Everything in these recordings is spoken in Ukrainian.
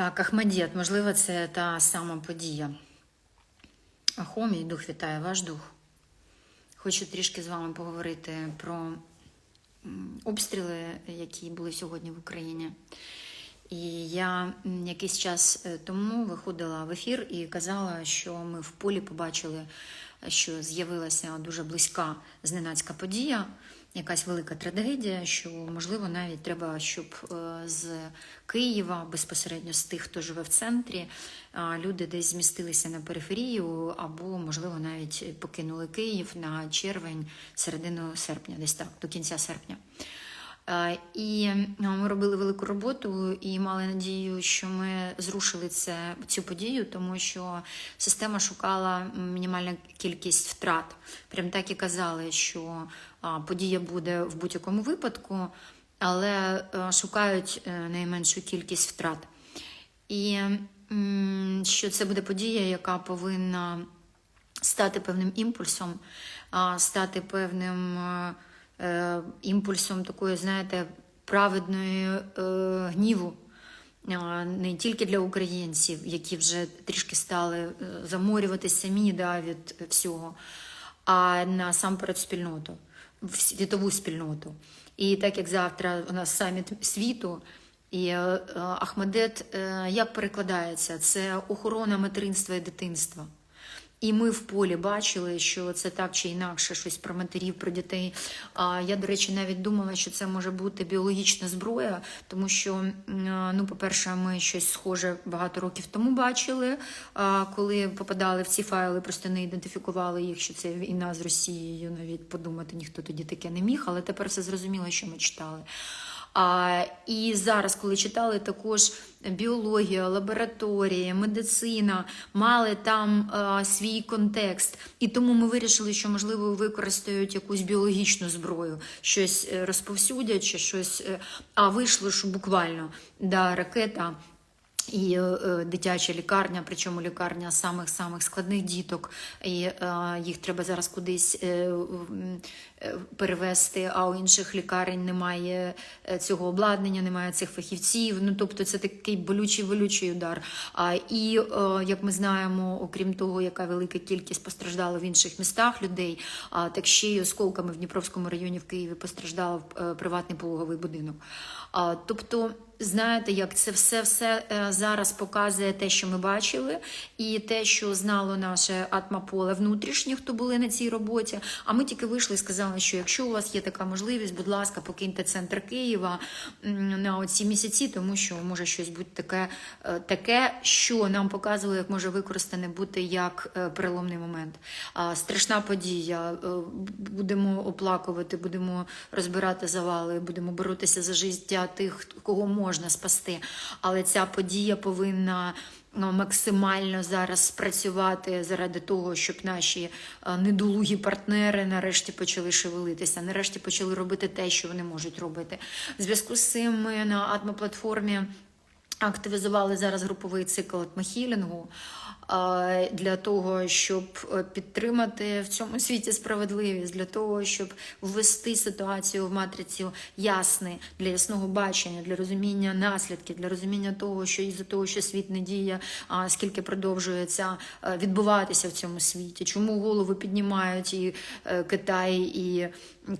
Так, Ахмадєт, можливо, це та сама подія. Ахомій, дух вітає ваш дух. Хочу трішки з вами поговорити про обстріли, які були сьогодні в Україні. І я якийсь час е, тому виходила в ефір і казала, що ми в полі побачили, що з'явилася дуже близька зненацька подія, якась велика трагедія, що можливо навіть треба, щоб е, з Києва, безпосередньо з тих, хто живе в центрі, а, люди десь змістилися на периферію, або, можливо, навіть покинули Київ на червень, середину серпня, десь так, до кінця серпня. Е, І е, ми робили велику роботу і мали надію, що ми зрушили це, цю подію, тому що система шукала мінімальну кількість втрат. Прям так і казали, що подія буде в будь-якому випадку, але е, шукають найменшу кількість втрат. І що це буде подія, яка повинна стати певним імпульсом, стати певним імпульсом такої, знаєте, праведної е, гніву. Не тільки для українців, які вже трішки стали е, заморюватися самі да, від всього, а насамперед спільноту, світову спільноту. І так як завтра у нас саміт світу, і е, е, Ахмедет, е, як перекладається? Це охорона материнства і дитинства. І ми в полі бачили, що це так чи інакше щось про матерів, про дітей. А я, до речі, навіть думала, що це може бути біологічна зброя, тому що, ну, по-перше, ми щось схоже багато років тому бачили, коли попадали в ці файли, просто не ідентифікували їх, що це війна з Росією. Навіть подумати ніхто тоді таке не міг, але тепер все зрозуміло, що ми читали. А, і зараз, коли читали, також біологія, лабораторія, медицина мали там а, свій контекст. І тому ми вирішили, що можливо використають якусь біологічну зброю, щось е, розповсюдять чи щось. е, А вийшло, що буквально да, ракета. І е, е, дитяча лікарня, причому лікарня самих-самих складних діток, і е, їх треба зараз кудись е, е, перевести, а у інших лікарень немає е, цього обладнання, немає цих фахівців. Ну тобто це такий болючий болючий удар. А, і е, як ми знаємо, окрім того, яка велика кількість постраждала в інших містах людей, а так ще й осколками в Дніпровському районі в Києві постраждав е, приватний пологовий будинок. А, тобто. Знаєте, як це все все е, зараз показує те, що ми бачили, і те, що знало наше атмополе внутрішнє, хто були на цій роботі. А ми тільки вийшли і сказали, що якщо у вас є така можливість, будь ласка, покиньте центр Києва на оці місяці, тому що може щось бути таке, е, таке, що нам показувало, як може використане бути як е, переломний момент. Страшна подія. Будемо оплакувати, будемо розбирати завали, будемо боротися за життя тих, кого можна спасти. Але ця подія повинна ну, максимально зараз спрацювати заради того, щоб наші е, недолугі партнери нарешті почали шевелитися, нарешті почали робити те, що вони можуть робити. В зв'язку з цим ми на атмоплатформі активізували зараз груповий цикл атмохілінгу для того, щоб е, підтримати в цьому світі справедливість, для того, щоб ввести ситуацію в матриці ясний для ясного бачення, для розуміння наслідків, для розуміння того, що із-за того, що світ не діє, а скільки продовжується е, відбуватися в цьому світі, чому голови піднімають і е, Китай, і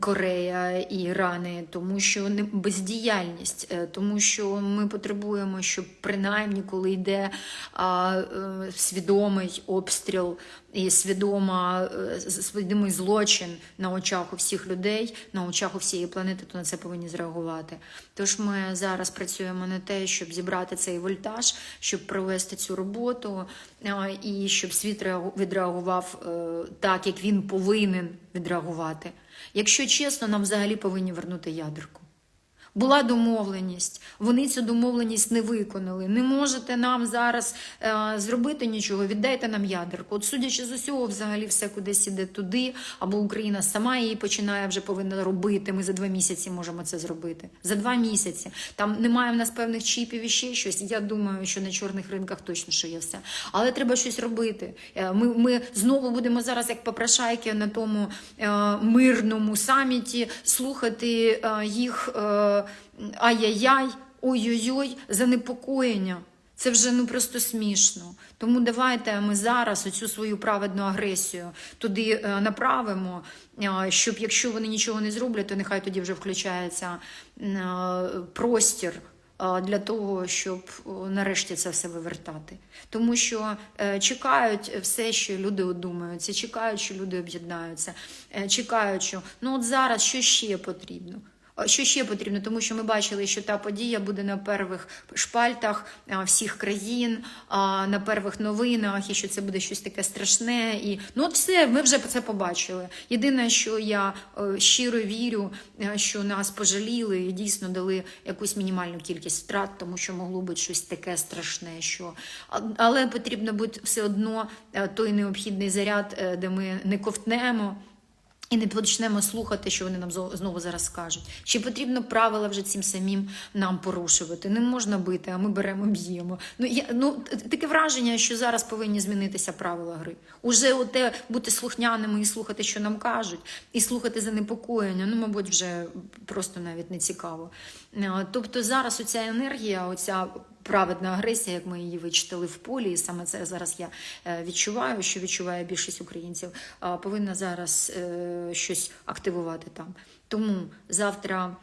Корея, і Ірани, тому що бездіяльність, тому що ми потребуємо, щоб принаймні, коли йде а, е, свідомий обстріл і свідома е, свідомий злочин на очах у всіх людей, на очах у всієї планети, то на це повинні зреагувати. Тож ми зараз працюємо на те, щоб зібрати цей вольтаж, щоб провести цю роботу, а, і щоб світ відреагував е, так, як він повинен відреагувати. Якщо чесно, нам взагалі повинні вернути ядерку. Була домовленість, вони цю домовленість не виконали. Не можете нам зараз е, зробити нічого, віддайте нам ядерку. От судячи з усього, взагалі все кудись іде туди, або Україна сама її починає вже повинна робити. Ми за два місяці можемо це зробити. За два місяці. Там немає в нас певних чіпів і ще щось. Я думаю, що на чорних ринках точно що є все. Але треба щось робити. Е, Ми, ми знову будемо зараз, як попрошайки, на тому е, мирному саміті слухати е, їх. Е, ай-яй-яй, ой-ой-ой, занепокоєння. Це вже ну просто смішно. Тому давайте ми зараз оцю свою праведну агресію туди е, направимо, е, щоб якщо вони нічого не зроблять, то нехай тоді вже включається е, простір для того, щоб нарешті це все вивертати. Тому що чекають все, що люди одумаються, чекають, що люди об'єднаються, чекають, що ну от зараз що ще потрібно. Що ще потрібно? Тому що ми бачили, що та подія буде на первих шпальтах всіх країн, на первих новинах, і що це буде щось таке страшне. І ну от все, ми вже це побачили. Єдине, що я е, щиро вірю, е, що нас пожаліли і дійсно дали якусь мінімальну кількість втрат, тому що могло бути щось таке страшне. Що але потрібно бути все одно е, той необхідний заряд, де ми не ковтнемо. І не почнемо слухати, що вони нам знову зараз скажуть. Чи потрібно правила вже цим самим нам порушувати? Не можна бити, а ми беремо б'ємо. Ну я ну таке враження, що зараз повинні змінитися правила гри. Уже оте бути слухняними і слухати, що нам кажуть, і слухати занепокоєння. Ну, мабуть, вже просто навіть не цікаво. Е, Тобто зараз оця енергія, оця праведна агресія, як ми її вичитали в полі, і саме це зараз я е, відчуваю, що відчуває більшість українців, повинна зараз е, щось активувати там. Тому завтра.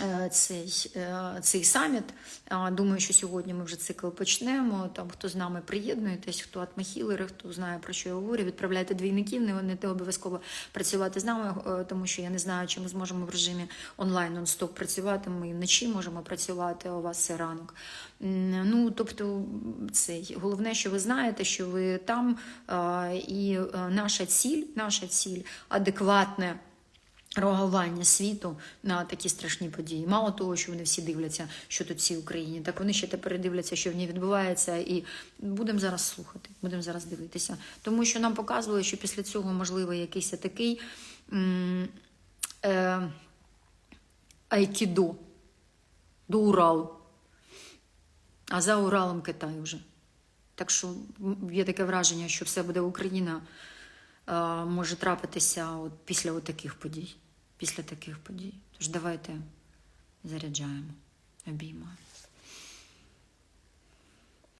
Е, Цей, е, цей саміт. А, Думаю, що сьогодні ми вже цикл почнемо. Там хто з нами приєднуєтесь, хто атмахілери, хто знає про що я говорю, відправляйте двійників, не, не обов'язково працювати з нами, е, тому що я не знаю, чи ми зможемо в режимі онлайн нон-стоп працювати. Ми вночі можемо працювати, у вас це ранок. Ну, тобто, цей головне, що ви знаєте, що ви там, і е, наша ціль, наша ціль адекватне. Реагування світу на такі страшні події. Мало того, що вони всі дивляться, що тут в Україні, так вони ще тепер дивляться, що в ній відбувається, і будемо зараз слухати, будемо зараз дивитися. Тому що нам показували, що після цього можливо якийсь такий е, айкідо до Уралу. А за Уралом Китай вже. Так що є таке враження, що все буде Україна е, може трапитися от після от таких подій. Після таких подій. Тож давайте заряджаємо, обіймаємо.